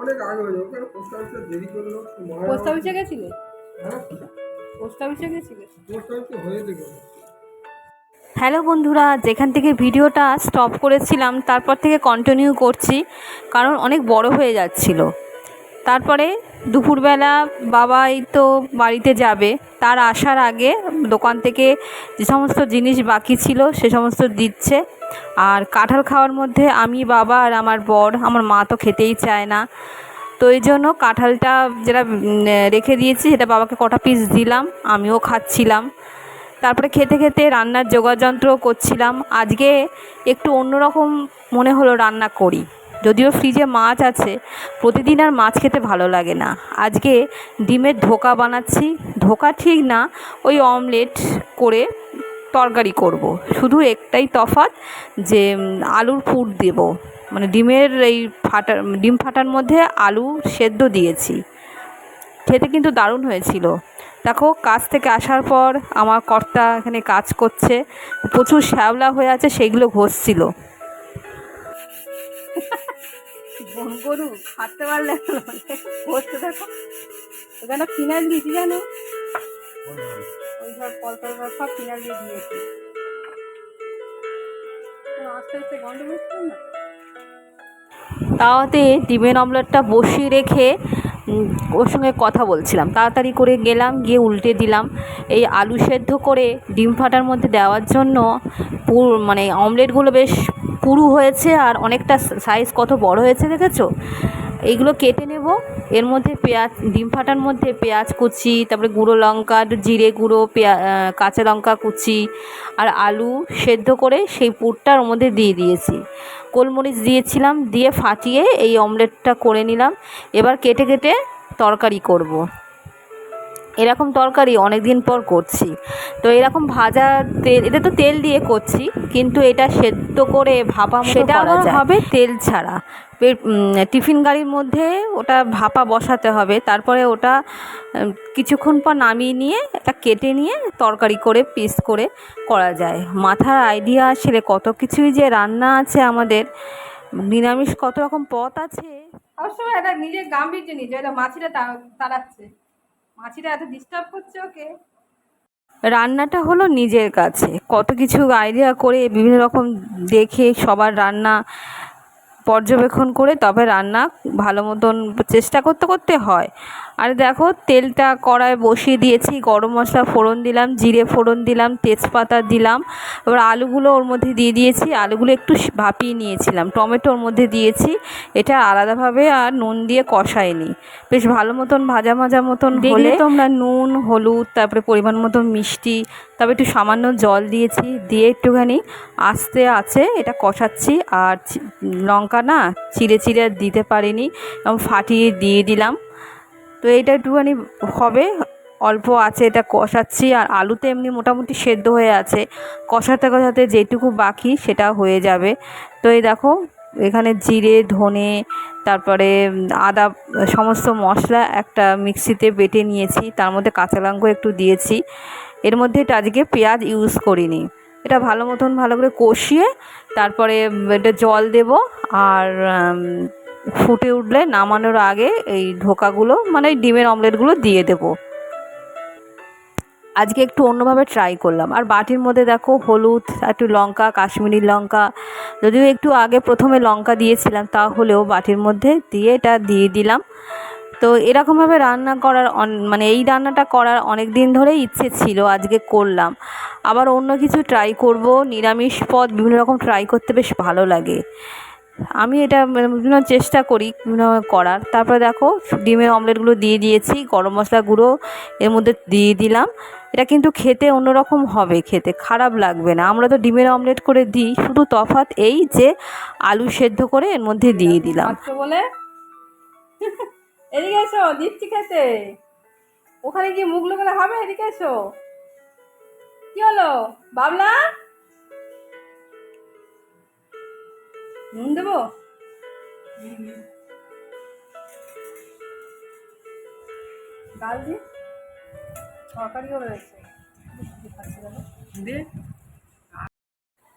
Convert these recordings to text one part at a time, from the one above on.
অনেক আগে হয়ে যাবে পোস্ট অফিসে দেরি করল পোস্ট অফিসে গেছিলে? হ্যাঁ পোস্ট অফিসে গেছিলে? পোস্ট অফিসে হয়ে হ্যালো বন্ধুরা যেখান থেকে ভিডিওটা স্টপ করেছিলাম তারপর থেকে কন্টিনিউ করছি কারণ অনেক বড় হয়ে যাচ্ছিল। তারপরে দুপুরবেলা বাবাই তো বাড়িতে যাবে। তার আসার আগে দোকান থেকে যে সমস্ত জিনিস বাকি ছিল সে সমস্ত দিচ্ছে। আর কাঁঠাল খাওয়ার মধ্যে আমি, বাবা আর আমার বর, আমার মা তো খেতেই চায় না। তো এই জন্য কাঁঠালটা যেটা রেখে দিয়েছি, সেটা বাবাকে কটা পিস দিলাম, আমিও খাচ্ছিলাম। তারপরে খেতে খেতে রান্নার যোগাযন্ত্র করছিলাম। আজকে একটু অন্যরকম মনে হলো রান্না করি। যদিও ফ্রিজে মাছ আছে, প্রতিদিন আর মাছ খেতে ভালো লাগে না। আজকে ডিমের ধোকা বানাচ্ছি। ধোকা ঠিক না, ওই অমলেট করে তরকারি করব। শুধু একটাই তফাৎ যে আলুর পুর দেব। মানে ডিমের এই ফাটা ডিম ফাটার মধ্যে আলু সেদ্ধ দিয়েছি। খেতে কিন্তু দারুণ হয়েছিল। দেখো, কাজ থেকে আসার পর আমার কর্তা এখানে কাজ করছে, প্রচুর শ্যাওলা হয়ে আছে সেইগুলো ঘষছিল। গরু খাটতে পারলে বসতে দেখো। ওখানে ফিনাইল দিয়েছি জানো? ওই সব কলকাল সব ফিনাইল দিয়ে দিয়েছি। আস্তে আস্তে গন্ধ বুঝছ না? তাওয়াতে ডিমের অমলেটটা বসিয়ে রেখে ওর সঙ্গে কথা বলছিলাম। তাড়াতাড়ি করে গেলাম, গিয়ে উল্টে দিলাম। এই আলু সেদ্ধ করে ডিম ফাটার মধ্যে দেওয়ার জন্য পুর মানে অমলেটগুলো বেশ পুরু হয়েছে আর অনেকটা সাইজ কত বড় হয়েছে দেখেছ? এইগুলো কেটে নেব। এর মধ্যে পেঁয়াজ, ডিম ফাটার মধ্যে পেঁয়াজ কুচি, তারপরে গুঁড়ো লঙ্কা, জিরে গুঁড়ো, পেঁয়া কাঁচা লঙ্কা কুচি আর আলু সেদ্ধ করে সেই পুরটার মধ্যে দিয়ে দিয়েছি। গোলমরিচ দিয়েছিলাম দিয়ে ফাটিয়ে এই অমলেটটা করে নিলাম। এবার কেটে কেটে তরকারি করব। এরকম তরকারি অনেক দিন পর করছি। তো এরকম ভাজা তেল এটা তো তেল দিয়ে করছি কিন্তু এটা সেদ্ধ করে ভাপা সেটা হবে তেল ছাড়া। টিফিন গাড়ির মধ্যে ওটা ভাপা বসাতে হবে। তারপরে ওটা কিছুক্ষণ পর নামিয়ে নিয়ে এটা কেটে নিয়ে তরকারি করে পিস করে করা যায়। মাথার আইডিয়া আসলে কত কিছুই যে রান্না আছে আমাদের। নিরামিষ কত রকম পথ আছে। সবসময় এটা নিজের গাম্ভীর্য নিজে এটা মাছিটা তাড়াচ্ছে। মাছিটা এত ডিস্টার্ব করছে ওকে। রান্নাটা হলো নিজের কাছে। কত কিছু আইডিয়া করে বিভিন্ন রকম দেখে সবার রান্না পর্যবেক্ষণ করে তবে রান্না ভালো মতন চেষ্টা করতে করতে হয়। আর দেখো তেলটা কড়ায় বসিয়ে দিয়েছি গরম মশলা ফোড়ন দিলাম জিরে ফোড়ন দিলাম তেজপাতা দিলাম এবার আলুগুলো ওর মধ্যে দিয়ে দিয়েছি আলুগুলো একটু ভাপিয়ে নিয়েছিলাম টমেটো ওর মধ্যে দিয়েছি এটা আলাদাভাবে আর নুন দিয়ে কষাইনি বেশ ভালো মতন ভাজা ভাজা মতন হলে তোমরা নুন হলুদ তারপরে পরিমাণ মতন মিষ্টি তারপরে একটু সামান্য জল দিয়েছি দিয়ে একটুখানি আস্তে আছে এটা কষাচ্ছি আর লঙ্কা না চিড়ে চিড়ে দিতে পারিনি এবং ফাটিয়ে দিয়ে দিলাম তো এটা একটুখানি হবে। অল্প আছে, এটা কষাচ্ছি। আর আলুতে এমনি মোটামুটি সেদ্ধ হয়ে আছে। কষাতে কষাতে যেটুকু বাকি সেটা হয়ে যাবে। তো এই দেখো, এখানে জিরে, ধনে, তারপরে আদা, সমস্ত মশলা একটা মিক্সিতে বেটে নিয়েছি। তার মধ্যে কাঁচা লঙ্কা একটু দিয়েছি। এর মধ্যে এটা আজকে পেঁয়াজ ইউজ করিনি। এটা ভালো মতন ভালো করে কষিয়ে তারপরে এটা জল দেব। আর ফুটে উঠলে নামানোর আগে এই ঢোকাগুলো মানে ডিমের অমলেটগুলো দিয়ে দেবো। আজকে একটু অন্যভাবে ট্রাই করলাম। আর বাটির মধ্যে দেখো হলুদ, একটু লঙ্কা, কাশ্মীরি লঙ্কা। যদিও একটু আগে প্রথমে লঙ্কা দিয়েছিলাম, তাহলেও বাটির মধ্যে দিয়ে এটা দিয়ে দিলাম। তো এরকমভাবে রান্না করার মানে এই রান্নাটা করার অনেক দিন ধরেই ইচ্ছে ছিল, আজকে করলাম। আবার অন্য কিছু ট্রাই করব, নিরামিষ পদ, বিভিন্ন রকম ট্রাই করতে বেশ ভালো লাগে। আমি এটা বিভিন্ন চেষ্টা করি বিভিন্ন করার। তারপরে দেখো ডিমের অমলেটগুলো দিয়ে দিয়েছি, গরম মশলা গুঁড়ো এর মধ্যে দিয়ে দিলাম। এটা কিন্তু খেতে অন্যরকম হবে খেতে, খারাপ লাগবে না। আমরা তো ডিমের অমলেট করে দিই, শুধু তফাৎ এই যে আলু সেদ্ধ করে এর মধ্যে দিয়ে দিলাম। আচ্ছা বলে? এদিকে এসো দিচ্ছি খেতে। ওখানে গিয়ে মুখ লোকালে হবে? এদিকে এসো। কি হলো? বাবলা? নুন দেবো? ডাল দি তরকারিও রয়েছে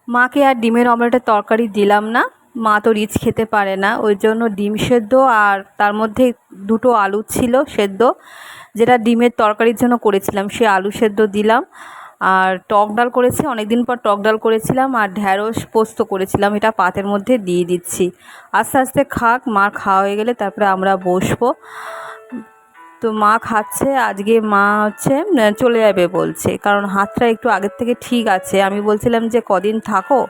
মাকে আর ডিমের অমলেটের তরকারি দিলাম না। মা তো রিচ খেতে পারে না। ওই জন্য ডিম সেদ্ধ আর তার মধ্যে দুটো আলু ছিল সেদ্ধ। যেটা ডিমের তরকারির জন্য করেছিলাম সে আলু সেদ্ধ দিলাম। আর টক ডাল করেছি অনেক দিন পর টক ডাল করেছিলাম আর ঢ্যাঁড়স পোস্ত করেছিলাম, এটা পাতের মধ্যে দিয়ে দিচ্ছি। আস্তে আস্তে খাক, মা খাওয়া হয়ে গেলে তারপরে আমরা বসবো। তো মা খাচ্ছে, আজকে মা হচ্ছে চলে যাবে বলছে, কারণ হাতটা একটু আগের থেকে ঠিক আছে। আমি বলছিলাম যে কদিন থাকো?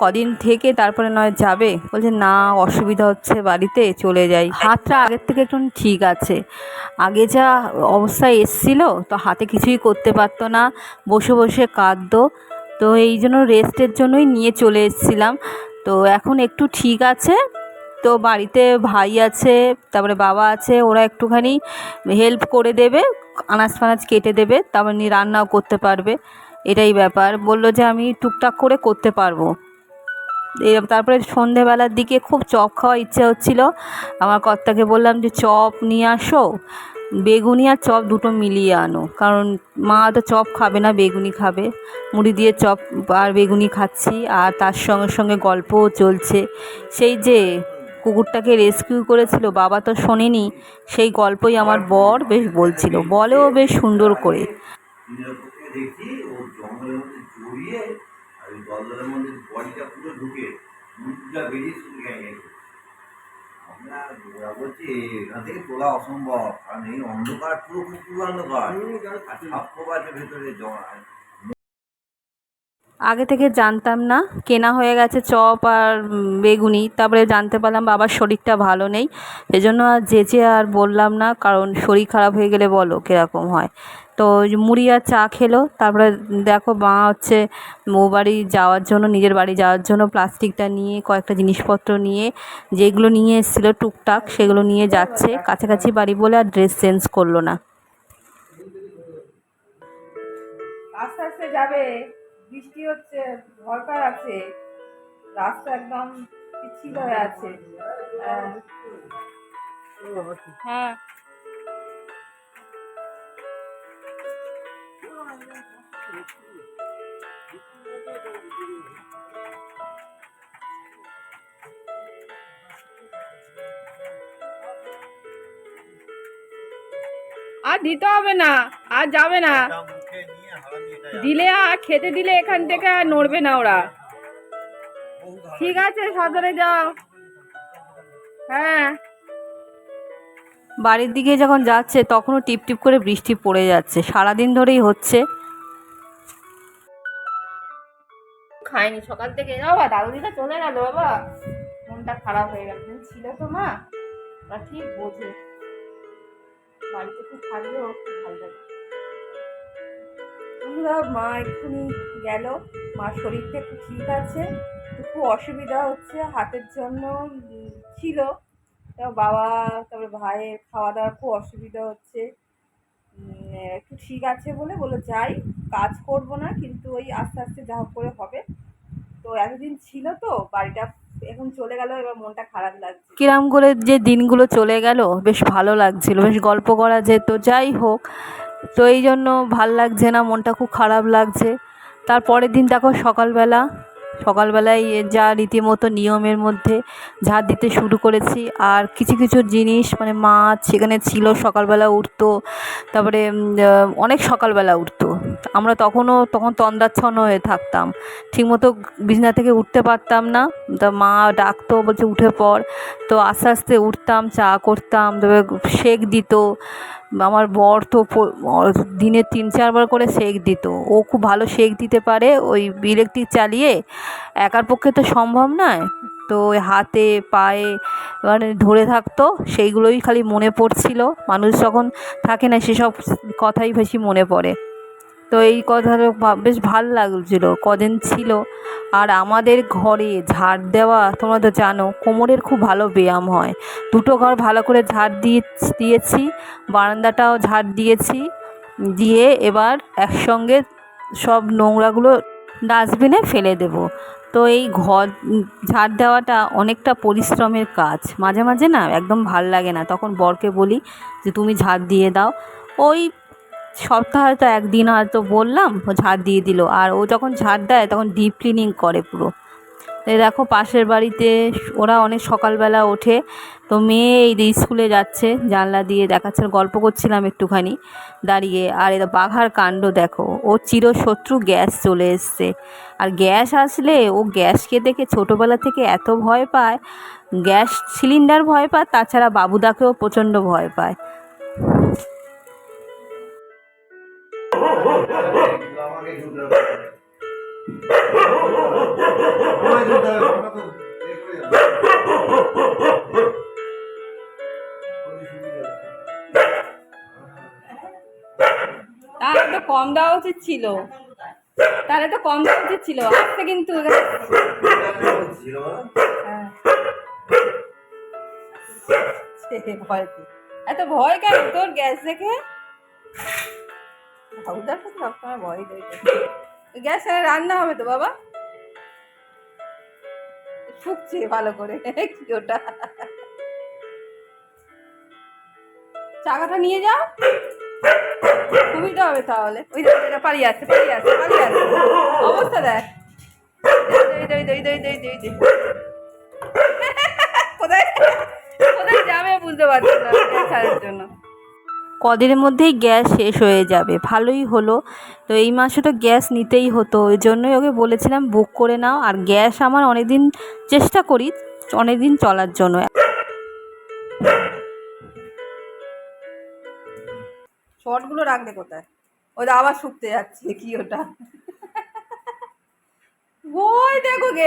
কদিন থেকে তারপরে নয়, যাবে? বলছে, না, অসুবিধা হচ্ছে বাড়িতে, চলে যাই। হাতটা আগের থেকে একটু ঠিক আছে। আগে যা অবস্থায় এসছিল, তো হাতে কিছুই করতে পারতো না। বসে বসে কাঁদতো। তো এই জন্য রেস্টের জন্যই নিয়ে চলে এসেছিলাম। তো এখন একটু ঠিক আছে। তো বাড়িতে ভাই আছে, তারপরে বাবা আছে, ওরা একটুখানি হেল্প করে দেবে, আনাজ ফানাজ কেটে দেবে, তারপর রান্নাও করতে পারবে। এটাই ব্যাপার। বলল যে, আমি টুকটাক করে করতে পারব। তারপরে সন্ধেবেলার দিকে খুব চপ খাওয়ার ইচ্ছা হচ্ছিল। আমার কর্তাকে বললাম যে, চপ নিয়ে আসো, বেগুনি আর চপ দুটো মিলিয়ে আনো। কারণ মা তো চপ খাবে না, বেগুনি খাবে। মুড়ি দিয়ে চপ আর বেগুনি খাচ্ছি, আর তার সঙ্গে সঙ্গে গল্পও চলছে। সেই যে কুকুরটাকে রেস্কিউ করেছিল, বাবা তো শোনেনি, সেই গল্পই আমার বর বেশ বলছিল। বলেও বেশ সুন্দর করে। দেখছি ও জঙ্গলের মধ্যে জড়িয়ে আর মধ্যে বডিটা ঢুকে মুখটা বেরিয়ে শুধু গায়ে গেছে। আমরা ওরা বলছি এখান থেকে তোলা অসম্ভব। কারণ এই অন্ধকার পুরো পুরো অন্ধকার। আর আছে ভেতরে জমা আগে থেকে জানতাম না কেনা হয়ে গেছে চপ আর বেগুনি। তারপরে জানতে পারলাম বাবার শরীরটা ভালো নেই। এজন্য আর যেচে আর বললাম না কারণ শরীর খারাপ হয়ে গেলে বলো কীরকম হয়। তো ওই মুড়ি আর চা খেলো তারপরে দেখো মা হচ্ছে ও বাড়ি যাওয়ার জন্য নিজের বাড়ি যাওয়ার জন্য প্লাস্টিকটা নিয়ে কয়েকটা জিনিসপত্র নিয়ে যেগুলো নিয়ে এসেছিল টুকটাক সেগুলো নিয়ে যাচ্ছে। কাছাকাছি বাড়ি বলে আর ড্রেস চেঞ্জ করল না। আস্তে আস্তে যাবে বৃষ্টি হচ্ছে ভরকার আছে রাস্তা একদম পিচ্ছিল হয়ে আছে। হ্যাঁ। আর দিতে হবে না, আর যাবে না। দিলে আর খেতে দিলে এখান থেকে আর নড়বে না ওরা। ঠিক আছে, সাবধানে যাও। হ্যাঁ। বাড়ির দিকে যখন যাচ্ছে, তখনও টিপ টিপ করে বৃষ্টি পড়ে যাচ্ছে। সারাদিন ধরেই হচ্ছে। খাইনি। সকাল থেকে বাবা দাদু দিদা চলে গেল বাবা। মনটা খারাপ হয়ে গেল। ছিল তো মা? ওরা ঠিক বোঝে। বাড়িতে খুব থাকলেও খুব ভালো লাগে। বন্ধুরা, মা এক্ষুনি গেল। মার শরীরটা একটু ঠিক আছে। খুব অসুবিধা হচ্ছে হাতের জন্য ছিল। বাবা তারপরে ভাইয়ের খাওয়া দাওয়ার খুব অসুবিধা হচ্ছে। একটু ঠিক আছে বলে বলে যাই। কাজ করব না, কিন্তু ওই আস্তে আস্তে যা করে হবে। এতদিন ছিল তো, বাড়িটা এখন চলে গেল, এবার মনটা খারাপ লাগছে। কিরাম করে যে দিনগুলো চলে গেল, বেশ ভালো লাগছিল, বেশ গল্প করা যেত, যাই হোক। তো এই জন্য ভালো লাগছে না, মনটা খুব খারাপ লাগছে। তারপরের দিন দেখো সকালবেলা, সকালবেলায় যা রীতিমতো নিয়মের মধ্যে ঝাড় দিতে শুরু করেছি, আর কিছু কিছু জিনিস মানে মাছ সেখানে ছিল, সকালবেলা উঠতো, তারপরে অনেক সকালবেলা উঠতো। আমরা তখনও, তখন তন্দাচ্ছন্ন হয়ে থাকতাম। ঠিকমতো বিছনা থেকে উঠতে পারতাম না। তা মা ডাকতো, বলছে, উঠে পড়। তো আস্তে আস্তে উঠতাম, চা করতাম তবে শেক দিত। আমার বর তো দিনে তিন, চারবার করে শেক দিত। ও খুব ভালো শেক দিতে পারে, ওই ইলেকট্রিক চালিয়ে। একার পক্ষে তো সম্ভব নয়। তো হাতে, পায়ে মানে ধরে থাকতো, সেইগুলোই খালি মনে পড়ছিল। মানুষ যখন থাকে না, সেসব কথাই বেশি মনে পড়ে। তো এই কথাটা বেশ ভালো লাগছিল। কদিন ছিল। আর আমাদের ঘরে ঝাড় দেওয়া, তোমরা তো জানো, কোমরের খুব ভালো ব্যায়াম হয়। দুটো ঘর ভালো করে ঝাড় দিয়ে, দিয়েছি, বারান্দাটাও ঝাড় দিয়েছি। দিয়ে এবার একসঙ্গে সব নোংরাগুলো ডাস্টবিনে ফেলে দেব। তো এই ঘর, ঝাড় দেওয়াটা অনেকটা পরিশ্রমের কাজ। মাঝে মাঝে না একদম ভালো লাগে না। তখন বরকে বলি যে, তুমি ঝাড় দিয়ে দাও। ওই সপ্তাহে হয়তো একদিন হয়তো বললাম, ও ঝাড় দিয়ে দিল। আর ও যখন ঝাড় দেয়, তখন ডিপ ক্লিনিং করে পুরো। এই দেখো পাশের বাড়িতে ওরা অনেক সকালবেলা ওঠে। তো মেয়ে এই যে স্কুলে যাচ্ছে, জানলা দিয়ে দেখাচ্ছে, গল্প করছিলাম একটুখানি দাঁড়িয়ে। আর এটা বাঘার কাণ্ড দেখো, ও চিরশত্রু গ্যাস চলে এসছে। আর গ্যাস আসলে ও গ্যাসকে দেখে ছোটোবেলা থেকে এত ভয় পায়, গ্যাস সিলিন্ডার ভয় পায়, তাছাড়া বাবুদাকেও প্রচণ্ড ভয় পায়। আমাকে ঢুকলো ওই ঢুকতে হবে, ওটা তো এ করে যাবে। ওই সুবিধা আছে। তাহলে তো কম দেওয়া উচিত ছিল তাহলে তো কম দেওয়া উচিত ছিল আসতে কিন্তু? হ্যাঁ। এত ভয় কেন তোর গ্যাস দেখে সবসময় ভয় দেখে গ্যাস রান্না হবে তো, বাবা? ফুকছে ভালো করে, কি ওটা? চাকাটা নিয়ে যাও। সুবিধা হবে তাহলে। ওই এটা পালিয়ে আসছে পালিয়ে আসছে পালিয়ে আসছে অবস্থা দেখ। কোথায়? কোথায় যাবে বুঝতে পারছি না ছাড়ার জন্য। কদিনের মধ্যেই গ্যাস শেষ হয়ে যাবে। ভালোই হলো। তো এই মাসে তো গ্যাস নিতেই হতো। ওই জন্যই ওকে বলেছিলাম, বুক করে নাও। আর গ্যাস আমার অনেক দিন চেষ্টা করি অনেক দিন চলার জন্য। শর্টগুলো রাখবে কোথায়? ওটা আবার শুকতে যাচ্ছে, কি ওটা? ওই দেখো গে